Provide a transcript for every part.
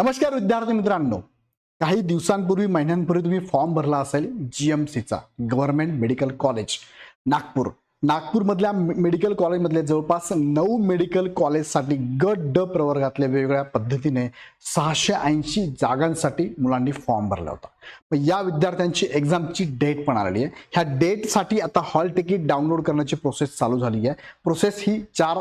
नमस्कार विद्यार्थी मित्रांनो. काही दिवसांपूर्वी महिन्यांपूर्वी तुम्ही फॉर्म भरला असेल जी एम सीचा गव्हर्नमेंट मेडिकल कॉलेज नागपूर. नागपूरमधल्या मेडिकल कॉलेजमधले जवळपास नऊ मेडिकल कॉलेजसाठी गट ड प्रवर्गातल्या वेगवेगळ्या पद्धतीने सहाशे ऐंशी जागांसाठी मुलांनी फॉर्म भरला होता. मग या विद्यार्थ्यांची एक्झामची डेट पण आलेली आहे. ह्या डेटसाठी आता हॉल तिकीट डाउनलोड करण्याची प्रोसेस चालू झाली आहे. प्रोसेस ही चार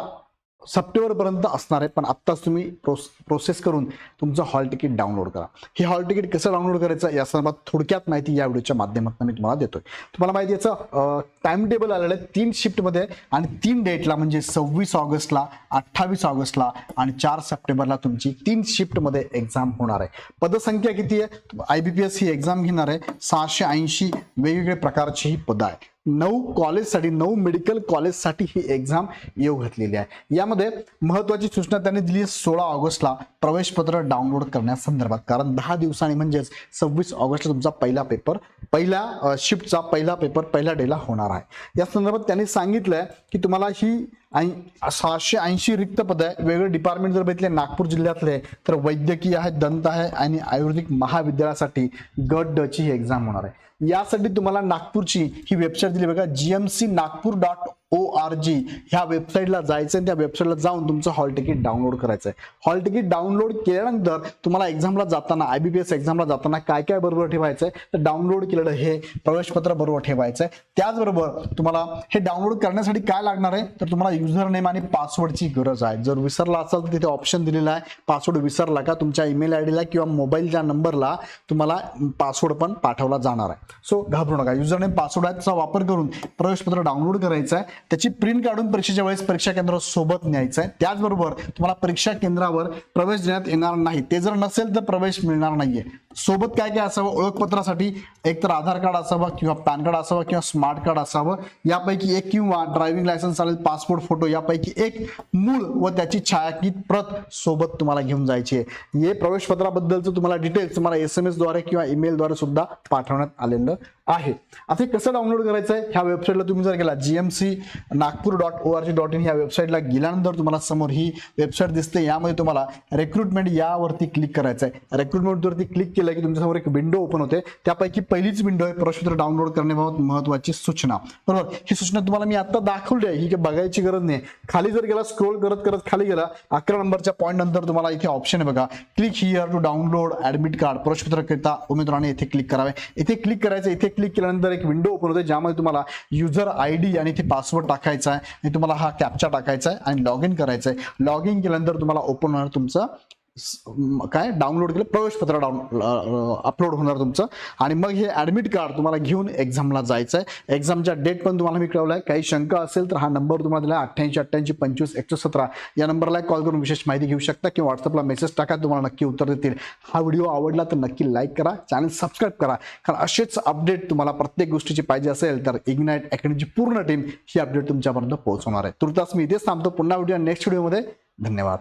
सप्टेंबरपर्यंत असणार आहे पण आत्ताच तुम्ही प्रोस प्रोसेस करून तुमचं हॉल तिकीट डाउनलोड करा. हे हॉल तिकीट कसं डाउनलोड करायचं या संदर्भात थोडक्यात माहिती या व्हिडिओच्या माध्यमातून मी तुम्हाला देतोय. तुम्हाला माहिती याचं टाइम टेबल आलेलं आहे तीन शिफ्टमध्ये आणि तीन डेटला म्हणजे सव्वीस ऑगस्टला अठ्ठावीस ऑगस्टला आणि चार सप्टेंबरला तुमची तीन शिफ्टमध्ये एक्झाम होणार आहे. पदसंख्या किती आहे? आय बी पी एस ही एक्झाम घेणार आहे. सहाशे ऐंशी वेगवेगळे प्रकारची ही पदं आहे नऊ कॉलेजसाठी नऊ मेडिकल कॉलेजसाठी ही एक्झाम येऊ घातलेली आहे. यामध्ये महत्त्वाची सूचना त्यांनी दिली आहे सोळा ऑगस्टला प्रवेशपत्र डाउनलोड करण्यासंदर्भात कारण दहा दिवसांनी म्हणजेच सव्वीस ऑगस्टला तुमचा पहिला पेपर पहिल्या शिफ्टचा पहिला पेपर पहिल्या डेला होणार आहे. या संदर्भात त्यांनी सांगितलंय की तुम्हाला ही सहाशे ऐंशी रिक्त पद आहे वेगळे डिपार्टमेंट जर बघितले नागपूर जिल्ह्यातले तर वैद्यकीय आहे दंत आहे आणि आयुर्वेदिक महाविद्यालयासाठी गट ड ची ही एक्झाम होणार आहे. यासाठी तुम्हाला नागपूरची ही वेबसाईट दिली बघा G M C Nagpur dot O R G ह्या वेबसाईटला जायचं आणि त्या वेबसाईटला जाऊन तुमचं हॉल तिकीट डाउनलोड करायचं आहे हॉल तिकीट डाउनलोड केल्यानंतर तुम्हाला एक्झामला जाताना आय बी पी एस एक्झामला जाताना काय काय बरोबर ठेवायचं आहे तर डाउनलोड केलेलं हे प्रवेशपत्र बरोबर ठेवायचं आहे त्याचबरोबर तुम्हाला हे डाउनलोड करण्यासाठी काय लागणार आहे? तर तुम्हाला युजर नेम आणि पासवर्डची गरज आहे. जर विसरला असाल तर तिथे ऑप्शन दिलेला आहे. पासवर्ड विसरला का तुमच्या ईमेल आय डीला किंवा मोबाईलच्या नंबरला तुम्हाला पासवर्ड पण पाठवला जाणार आहे. सो घाबरू नका. युजर नेम पासवर्डचा वापर करून प्रवेशपत्र डाउनलोड करायचं आहे त्याची प्रिंट काढून परीक्षेच्या वेळेस परीक्षा केंद्र सोबत न्यायचं आहे. त्याचबरोबर तुम्हाला परीक्षा केंद्रावर प्रवेश देण्यात येणार नाही. ते जर नसेल तर प्रवेश मिळणार नाहीये. सोबत काय काय असावं? ओळखपत्रासाठी एकतर आधार कार्ड असावं किंवा पॅन कार्ड असावं किंवा स्मार्ट कार्ड असावं. यापैकी एक किंवा ड्रायव्हिंग लायसन्स चालेल पासपोर्ट फोटो यापैकी एक मूळ व त्याची छायाकित प्रत सोबत तुम्हाला घेऊन जायची आहे. हे प्रवेशपत्राबद्दलचं तुम्हाला डिटेल्स तुम्हाला एस एम एसद्वारे किंवा ईमेलद्वारे सुद्धा पाठवण्यात आलेलं आहे. आता हे कसं डाउनलोड करायचं आहे ह्या वेबसाईटला तुम्ही जर गेला G M C Nagpur dot O R G dot in ह्या वेबसाईटला गेल्यानंतर तुम्हाला समोर ही वेबसाईट दिसते. यामध्ये तुम्हाला रिक्रुटमेंट यावरती क्लिक करायचं आहे रिक्रुटमेंटवरती क्लिक केलं की तुमच्यासमोर एक विंडो ओपन होते. त्यापैकी पहिलीच विंडो आहे प्रश्नपत्र डाउनलोड करण्याबाबत महत्वाची सूचना. बरोबर? ही सूचना तुम्हाला मी आता दाखवली आहे. ही काही बघायची गरज नाही. खाली जर गेला स्क्रोल करत करत खाली गेला अकरा नंबरच्या पॉईंट नंतर तुम्हाला इथे ऑप्शन आहे बघा. Click here to download admit card प्रश्नपत्रकरिता उमेदवाराने इथे क्लिक करावे. इथे क्लिक करायचं इथे क्लिक केल्यानंतर एक विंडो ओपन होते ज्यामध्ये तुम्हाला युजर आय डी आणि इथे पासवर्ड टाकायचा आहे आणि तुम्हाला हा कॅप्चा टाकायचा आहे आणि लॉग इन करायचं आहे. लॉग इन केल्यानंतर तुम्हाला ओपन होणार तुमचं काय? डाउनलोड केलं प्रवेशपत्र डाऊन अपलोड होणार तुमचं. आणि मग हे ऍडमिट कार्ड तुम्हाला घेऊन एक्झामला जायचं आहे एक्झामच्या डेट पण तुम्हाला मी कळवलं आहे काही शंका असेल तर हा नंबर तुम्हाला दिला अठ्ठ्याऐंशी अठ्ठ्याऐंशी पंचवीस एकशे सतरा. या नंबरला कॉल करून विशेष माहिती घेऊ शकता किंवा व्हॉट्सअपला मेसेज टाका तुम्हाला नक्की उत्तर देतील. हा व्हिडिओ आवडला तर नक्की लाईक करा. चॅनल सबस्क्राईब करा. कारण असेच अपडेट तुम्हाला प्रत्येक गोष्टीची पाहिजे असेल तर इग्नाईट अकॅडमीची पूर्ण टीम ही अपडेट तुमच्यापर्यंत पोहोचवणार आहे. तुर्तास मी इथेच थांबतो. पुन्हा व्हिडिओ नेक्स्ट व्हिडिओमध्ये धन्यवाद.